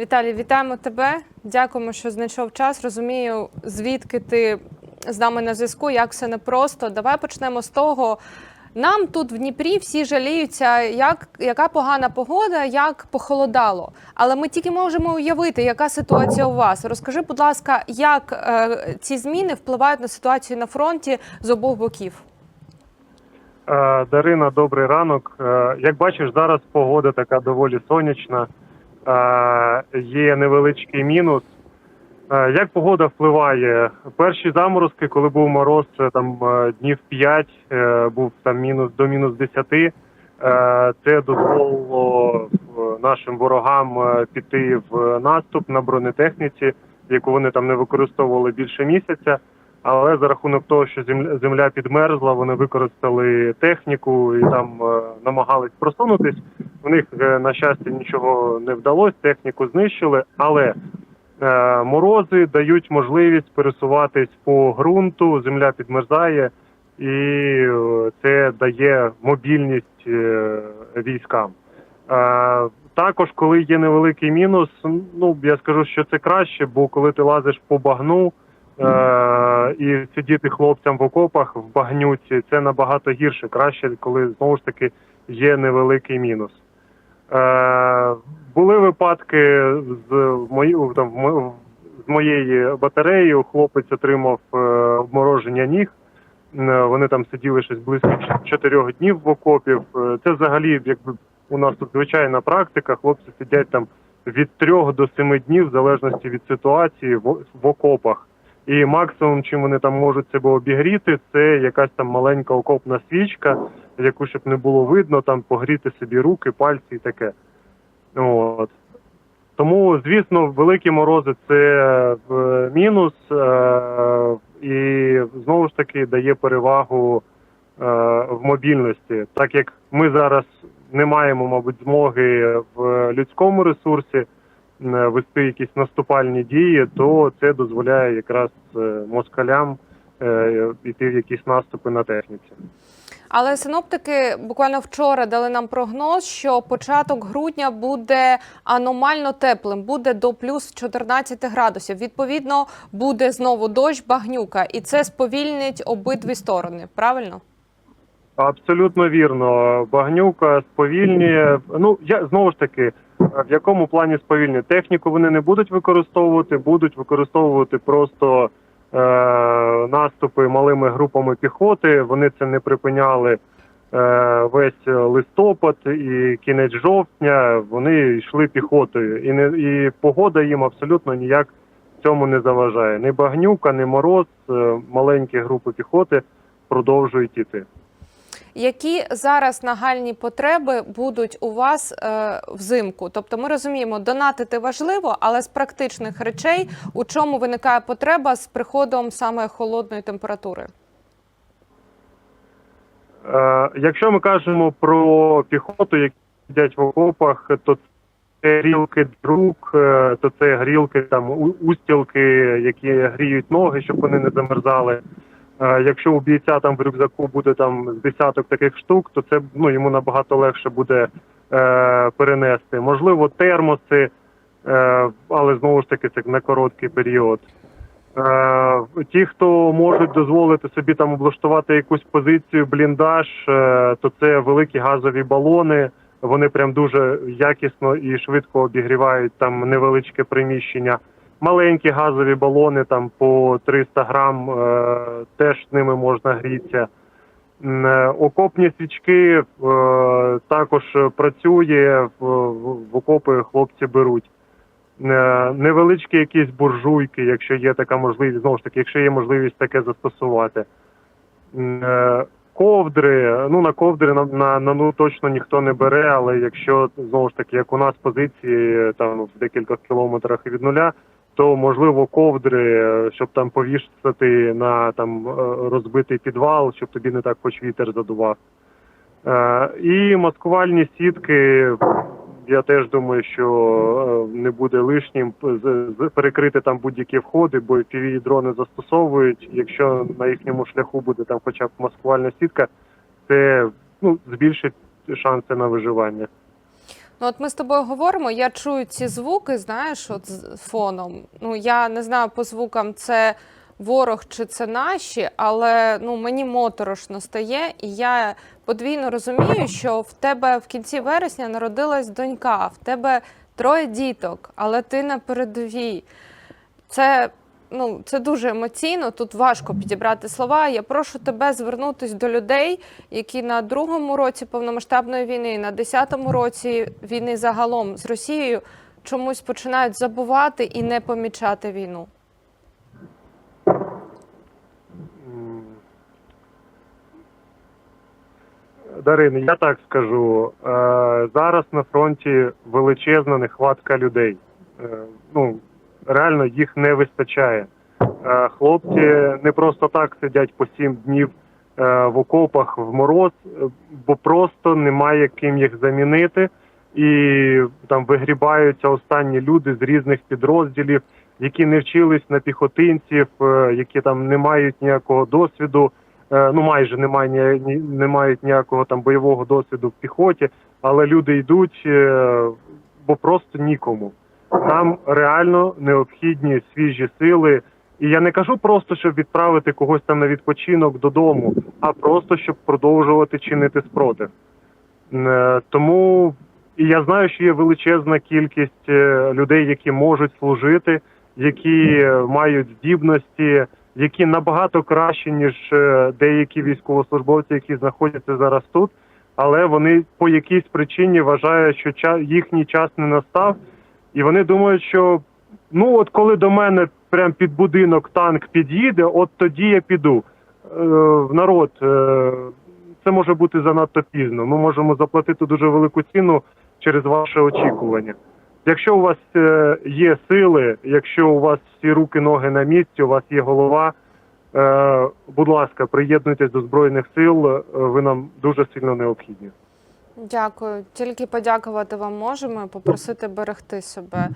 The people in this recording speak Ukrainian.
Віталій, вітаємо тебе. Дякуємо, що знайшов час. Розумію, звідки ти з нами на зв'язку, як все непросто. Давай почнемо з того. Нам тут в Дніпрі всі жаліються, як, яка погана погода, як похолодало. Але ми тільки можемо уявити, яка ситуація у вас. Розкажи, будь ласка, як е, ці зміни впливають на ситуацію на фронті з обох боків? Е, Дарина, добрий ранок. Е, Як бачиш, зараз погода така доволі сонячна. Е, Є невеличкий мінус. Е, Як погода впливає? Перші заморозки, коли був мороз, це там е, днів 5, е, був там мінус до мінус 10. е, Це дозволило нашим ворогам піти в наступ на бронетехніці, яку вони там не використовували більше місяця. Але за рахунок того, що земля, підмерзла, вони використали техніку і там е, намагались просунутись. У них, е, на щастя, нічого не вдалося, техніку знищили, але е, морози дають можливість пересуватись по ґрунту, земля підмерзає, і е, це дає мобільність е, військам. Е, також, коли є невеликий мінус, ну я скажу, що це краще, бо коли ти лазиш по багну. Е, і сидіти хлопцям в окопах в багнюці це набагато гірше, краще, коли знову ж таки є невеликий мінус. Е, були випадки з мої, там, з моєї батареї. Хлопець отримав е, обмороження ніг. Е, Вони там сиділи щось близько чотирьох днів в окопів. Це взагалі, якби у нас тут звичайна практика. Хлопці сидять там від трьох до семи днів, в залежності від ситуації, в, в окопах. І максимум, чим вони там можуть себе обігріти, це якась там маленька окопна свічка, яку щоб не було видно, там погріти собі руки, пальці і таке. От. Тому, звісно, великі морози це е, мінус, е, і знову ж таки дає перевагу е, в мобільності, так як ми зараз не маємо, мабуть, змоги в людському ресурсі вести якісь наступальні дії, то це дозволяє якраз е, москалям е, йти в якісь наступи на техніці. Але синоптики буквально вчора дали нам прогноз, що початок грудня буде аномально теплим, буде до плюс 14 градусів. Відповідно, буде знову дощ, багнюка, і це сповільнить обидві сторони. Правильно? Абсолютно вірно. Багнюка сповільнює. Ну я знову ж таки, в якому плані сповільнює? Техніку вони не будуть використовувати, будуть використовувати просто е, наступи малими групами піхоти. Вони це не припиняли е, весь листопад і кінець жовтня. Вони йшли піхотою, і не і погода їм абсолютно ніяк цьому не заважає. Ні багнюка, ні мороз, е, маленькі групи піхоти продовжують іти. Які зараз нагальні потреби будуть у вас е, взимку? Тобто, ми розуміємо, донатити важливо, але з практичних речей у чому виникає потреба з приходом саме холодної температури? Е, якщо ми кажемо про піхоту, які сидять в окопах, то це грілки друк, е, то це грілки там устілки, які гріють ноги, щоб вони не замерзали. Е, Якщо у бійця там в рюкзаку буде там з десяток таких штук, то це ну йому набагато легше буде е, перенести. Можливо, термоси, е, але знову ж таки це на короткий період. Е, Ті, хто можуть дозволити собі там облаштувати якусь позицію, бліндаж, е, то це великі газові балони. Вони прям дуже якісно і швидко обігрівають там невеличке приміщення. Маленькі газові балони, там по 300 грам, е, теж ними можна грітися. Е, Окопні свічки е, також працює, в, окопи хлопці беруть. Невеличкі якісь буржуйки, якщо є така можливість, знову ж таки, якщо є можливість таке застосувати. Ковдри, ну на ковдри на, на, на ну точно ніхто не бере, але якщо знову ж таки, як у нас позиції там в декількох кілометрах від нуля, то можливо ковдри, е, щоб там повішати на там е, розбитий підвал, щоб тобі не так хоч вітер задував. Е, І маскувальні сітки. Я теж думаю, що не буде лишнім з- перекрити там будь-які входи, бо pv дрони застосовують. Якщо на їхньому шляху буде там хоча б маскувальна сітка, це ну збільшить шанси на виживання. Ну, от ми з тобою говоримо, я чую ці звуки, знаєш, от з фоном. Ну, я не знаю по звукам, це ворог чи це наші, але ну, мені моторошно стає, і я подвійно розумію, що в тебе в кінці вересня народилась донька, в тебе троє діток, але ти на передовій. Це, ну, це дуже емоційно, тут важко підібрати слова. Я прошу тебе звернутися до людей, які на другому році повномасштабної війни, на десятому році війни загалом з Росією чомусь починають забувати і не помічати війну. Дарина, я так скажу. Е, зараз на фронті величезна нехватка людей. Е, ну, реально їх не вистачає. Е, хлопці не просто так сидять по сім днів е, в окопах в мороз, е, бо просто немає ким їх замінити. І там вигрібаються останні люди з різних підрозділів, які не вчились на піхотинців, які там не мають ніякого досвіду, ну майже не мають, ні, не мають ніякого там бойового досвіду в піхоті, але люди йдуть, бо просто нікому. Нам реально необхідні свіжі сили. І я не кажу просто, щоб відправити когось там на відпочинок додому, а просто щоб продовжувати чинити спротив. Е, Тому і я знаю, що є величезна кількість е, людей, які можуть служити, які е, мають здібності, які набагато кращі, ніж деякі військовослужбовці, які знаходяться зараз тут, але вони по якійсь причині вважають, що їхній час не настав, і вони думають, що ну от коли до мене прям під будинок танк під'їде, от тоді я піду. Е, народ, е, це може бути занадто пізно. Ми можемо заплатити дуже велику ціну через ваше очікування. Якщо у вас е, є сили, якщо у вас всі руки, ноги на місці, у вас є голова, е, будь ласка, приєднуйтесь до Збройних сил, е, ви нам дуже сильно необхідні. Дякую. Тільки подякувати вам можемо, попросити берегти себе.